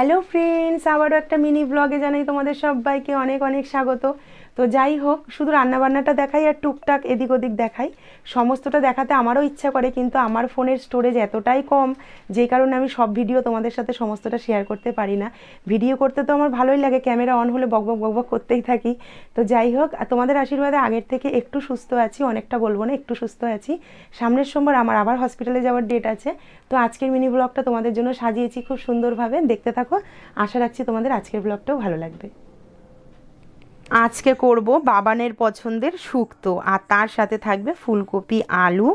Hello friends আবারও একটা mini ব্লগে জানাই তোমাদের সবাইকে অনেক অনেক স্বাগত। তো যাই হোক, শুধু রান্নাবান্নাটা দেখাই আর টুকটাক এদিক ওদিক দেখাই। সমস্তটা দেখাতে আমারও ইচ্ছা করে, কিন্তু আমার ফোনের স্টোরেজ এতটাই কম যেই কারণে আমি সব ভিডিও তোমাদের সাথে সমস্তটা শেয়ার করতে পারি না। ভিডিও করতে তো আমার ভালোই লাগে ক্যামেরা অন হলে বকবক বকবক করতেই থাকি। তো যাই হোক তোমাদের আশীর্বাদে আগের থেকে একটু সুস্থ আছি, অনেকটা বলব না, একটু সুস্থ আছি। সামনের সোমবার আমার আবার হসপিটালে যাওয়ার ডেট আছে। তো আজকের মিনি ব্লগটা তোমাদের জন্য সাজিয়েছি খুব সুন্দরভাবে। দেখতে থাকো, আশা রাখছি তোমাদের আজকের ব্লগটাও ভালো লাগবে। আজকে করব বাবানের পছন্দের শুক্তো, আর তার সাথে থাকবে ফুলকপি, আলু,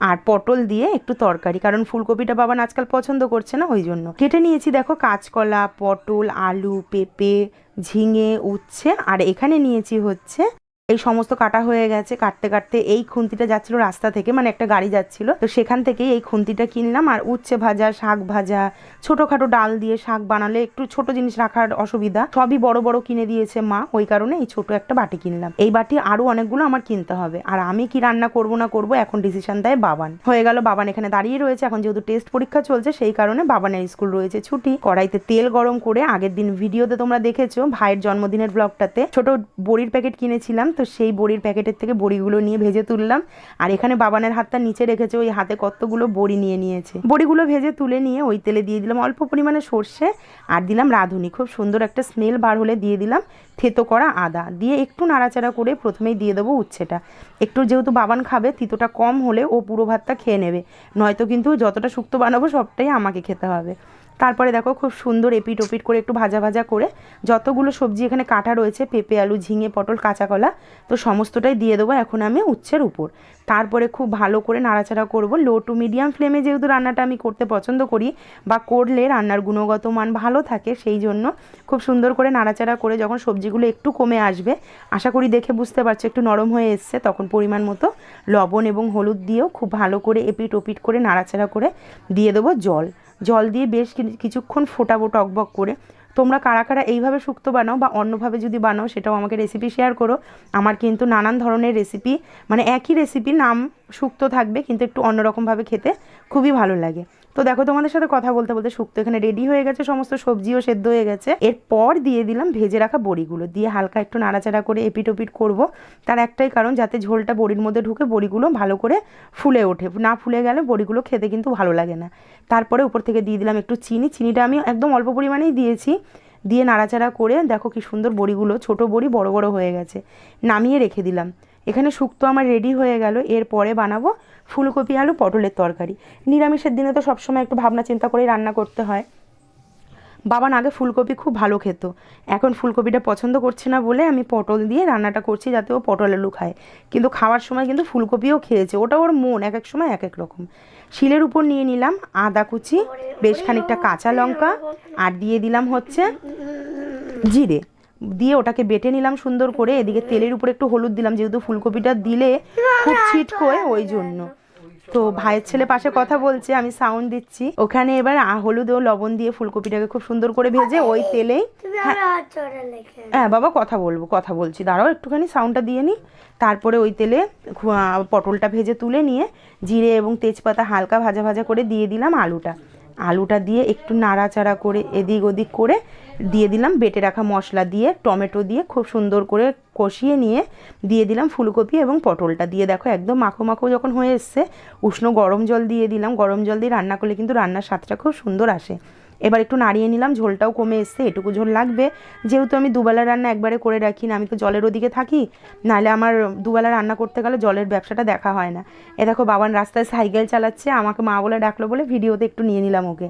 আর পটল দিয়ে একটু তরকারি, কারণ ফুলকপিটা বাবান আজকাল পছন্দ করছে না, ওই জন্য। কেটে নিয়েছি, দেখো, কাঁচকলা, পটল, আলু, পেঁপে, ঝিঙে, উচ্ছে, আর এখানে নিয়েছি হচ্ছে এই সমস্ত কাটা হয়ে গেছে। কাটতে কাটতে এই খুন্তিটা যাচ্ছিল রাস্তা থেকে মানে একটা গাড়ি যাচ্ছিল। তো সেখান থেকেই এই খুন্তিটা কিনলাম আর উচ্ছে ভাজা, শাক ভাজা, ছোটোখাটো ডাল দিয়ে শাক বানালে একটু ছোট জিনিস রাখার অসুবিধা। সবই বড় বড় কিনে দিয়েছে মা, ওই কারণে এই ছোট একটা বাটি কিনলাম। এই বাটি আরও অনেকগুলো আমার কিনতে হবে। আর আমি কি রান্না করব না করব, এখন ডিসিশন দেয় বাবান। হয়ে গেল, বাবান এখানে দাঁড়িয়ে রয়েছে। এখন যেহেতু টেস্ট পরীক্ষা চলছে, সেই কারণে বাবানের স্কুল রয়েছে ছুটি। কড়াইতে তেল গরম করে আগের দিন ভিডিওতে তোমরা দেখেছ, ভাইয়ের জন্মদিনের ব্লগটাতে ছোট বড়ির প্যাকেট কিনেছিলাম তো সেই বড়ির প্যাকেটের থেকে বড়িগুলো নিয়ে ভেজে তুললাম। আর এখানে বাবানের হাতটা নিচে রেখেছে, ওই হাতে কতগুলো বড়ি নিয়ে নিয়েছে। বড়িগুলো ভেজে তুলে নিয়ে ওই তেলে দিয়ে দিলাম অল্প পরিমাণে সর্ষে আর দিলাম রাঁধুনি। খুব সুন্দর একটা স্মেল বার হলে দিয়ে দিলাম থেতো করা আদা। দিয়ে একটু নাড়াচাড়া করে প্রথমেই দিয়ে দেবো উচ্ছেটা। একটু যেহেতু বাবান খাবে, তিতোটা কম হলে ও পুরো ভাতটা খেয়ে নেবে। নয়তো কিন্তু যতটা শুক্তো বানাবো সবটাই আমাকে খেতে হবে। তারপরে দেখো খুব সুন্দর এপিট ওপিট করে একটু ভাজা ভাজা করে যতগুলো সবজি এখানে কাটা রয়েছে, পেঁপে, আলু, ঝিঙে, পটল, কাঁচা কলা, তো সমস্তটাই দিয়ে দেবো এখন আমি উচ্ছের উপর। তারপরে খুব ভালো করে নাড়াচাড়া করব। লো টু মিডিয়াম ফ্লেমে যেহেতু রান্নাটা আমি করতে পছন্দ করি, বা করলে রান্নার গুণগত মান ভালো থাকে, সেই জন্য খুব সুন্দর করে নাড়াচাড়া করে যখন সবজিগুলো একটু কমে আসবে, আশা করি দেখে বুঝতে পারছ একটু নরম হয়ে এসছে, তখন পরিমাণ মতো লবণ এবং হলুদ দিয়েও খুব ভালো করে এপিট ওপিট করে নাড়াচাড়া করে দিয়ে দেবো জল। জল দিয়ে বেশ কিছুক্ষণ ফোটাবো টকবক করে। তোমরা কারা কারা এইভাবে শুক্তো বানাও বা অন্যভাবে যদি বানাও সেটাও আমাকে রেসিপি শেয়ার করো। আমার কিন্তু নানান ধরনের রেসিপি মানে একই রেসিপি নাম শুক্তো থাকবে কিন্তু একটু অন্যরকমভাবে খেতে খুবই ভালো লাগে। তো দেখো, তোমাদের সাথে কথা বলতে বলতে শুক্তো এখানে রেডি হয়ে গেছে, সমস্ত সবজিও সেদ্ধ হয়ে গেছে। এরপর দিয়ে দিলাম ভেজে রাখা বড়িগুলো। দিয়ে হালকা একটু নাড়াচাড়া করে এপিট ওপিট করব। তার একটাই কারণ, যাতে ঝোলটা বড়ির মধ্যে ঢুকে বড়িগুলো ভালো করে ফুলে ওঠে। না ফুলে গেলে বড়িগুলো খেতে কিন্তু ভালো লাগে না। তারপরে উপর থেকে দিয়ে দিলাম একটু চিনি। চিনিটা আমি একদম অল্প পরিমাণেই দিয়েছি। দিয়ে নাড়াচাড়া করে দেখো কি সুন্দর বড়িগুলো, ছোট বড়ি বড় বড় হয়ে গেছে। নামিয়ে রেখে দিলাম। এখানে শুক্তো আমার রেডি হয়ে গেল। এরপরে বানাবো ফুলকপি, আলু, পটলের তরকারি। নিরামিষের দিনে তো সবসময় একটু ভাবনা চিন্তা করেই রান্না করতে হয়। বাবান আগে ফুলকপি খুব ভালো খেত। এখন ফুলকপিটা পছন্দ করছে না বলে আমি পটল দিয়ে রান্নাটা করছি যাতে ও পটল আলু খায়। কিন্তু খাওয়ার সময় কিন্তু ফুলকপিও খেয়েছে। ওটা ওর মন, এক এক সময় এক এক রকম। শিলের উপর নিয়ে নিলাম আদা কুচি, বেশ খানিকটা কাঁচা লঙ্কা, আর দিয়ে দিলাম হচ্ছে জিরে। দিয়ে ওটাকে বেটে নিলাম সুন্দর করে। এদিকে তেলের উপরে একটু হলুদ দিলাম, যেহেতু ফুলকপিটা দিলে খুব ছিটকোয় ওই জন্য। তো ভাইয়ের ছেলে পাশে কথা বলছে, আমি সাউন্ড দিচ্ছি। ওখানে এবার হলুদ ও লবণ দিয়ে ফুলকপিটাকে খুব সুন্দর করে ভেজে ওই তেলেই লেখে হ্যাঁ বাবা কথা বলব, কথা বলছি। দাঁড়াও, একটুখানি সাউন্ডটা দিয়ে নিই তারপরে ওই তেলে পটলটা ভেজে তুলে নিয়ে জিরে এবং তেজপাতা হালকা ভাজা ভাজা করে দিয়ে দিলাম আলুটা। আলুটা দিয়ে একটু নাড়াচাড়া করে এদিক ওদিক করে দিয়ে দিলাম। বেটে রাখা মশলা দিয়ে, টমেটো দিয়ে খুব সুন্দর করে কষিয়ে নিয়ে দিয়ে দিলাম ফুলকপি এবং পটলটা দিয়ে। দেখো একদম মাখো মাখো যখন হয়ে এসছে, উষ্ণ গরম জল দিয়ে দিলাম। গরম জল দিয়ে রান্না করলে কিন্তু রান্নার স্বাদটা খুব সুন্দর আসে। এবার একটু নাড়িয়ে নিলাম, ঝোলটাও কমে এসছে, এটুকু ঝোল লাগবে। যেহেতু আমি দুবেলা রান্না একবারে করে রাখি না, আমি তো জলের ওদিকে থাকি, নাহলে আমার দুবেলা রান্না করতে গেলে জলের ব্যবসাটা দেখা হয় না। এ দেখো, বাবান রাস্তায় সাইকেল চালাচ্ছে, আমাকে মা বলে ডাকলো বলে ভিডিওতে একটু নিয়ে নিলাম ওকে।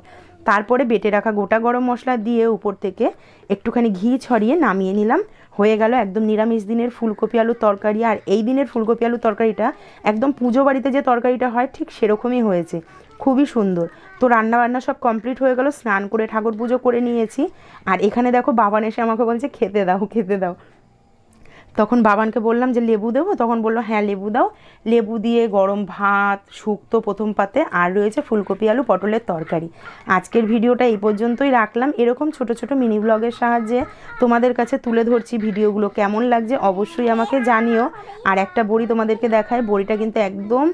তারপরে বেটে রাখা গোটা গরম মশলা দিয়ে উপর থেকে একটুখানি ঘি ছড়িয়ে নামিয়ে নিলাম। হয়ে গেল একদম নিরামিষ দিনের ফুলকপি আলুর তরকারি, আর এই দিনের ফুলকপি আলুর তরকারিটা একদম পুজো বাড়িতে যে তরকারিটা হয়, ঠিক সেরকমই হয়েছে। খুবই সুন্দর। তো রান্না বান্না সব কমপ্লিট হয়ে গেল, স্নান করে ঠাকুর পুজো করে নিয়েছি। আর এখানে দেখো বাবান এসে আমাকে বলছে, খেতে দাও খেতে দাও। তখন বাবানকে বললাম যে লেবু দেবো, তখন বলল হ্যাঁ লেবু দাও। লেবু দিয়ে গরম ভাত, শুক্তো, প্রথম পাতে, আর রয়েছে ফুলকপি, আলু, পটলের তরকারি। আজকের ভিডিওটা এই পর্যন্তই রাখলাম। এরকম ছোট ছোট মিনি ব্লগের সাহায্যে তোমাদের কাছে তুলে ধরছি ভিডিওগুলো। কেমন লাগছে অবশ্যই আমাকে জানিও। আর একটা বড়ি তোমাদেরকে দেখায়, বড়িটা কিন্তু একদম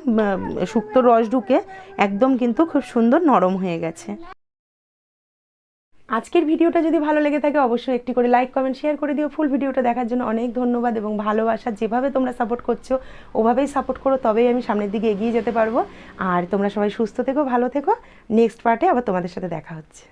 শুক্তো রস ঢুকে একদম কিন্তু খুব সুন্দর নরম হয়ে গেছে। আজকের ভিডিওটা যদি ভালো লেগে থাকে, অবশ্যই একটি করে লাইক কমেন্ট শেয়ার করে দিও। ফুল ভিডিওটা দেখার জন্য অনেক ধন্যবাদ এবং ভালোবাসা। যেভাবে তোমরা সাপোর্ট করছ, ওভাবেই সাপোর্ট করো, তবেই আমি সামনের দিকে এগিয়ে যেতে পারব। আর তোমরা সবাই সুস্থ থেকো, ভালো থেকো। নেক্সট পার্টে আবার তোমাদের সাথে দেখা হচ্ছে।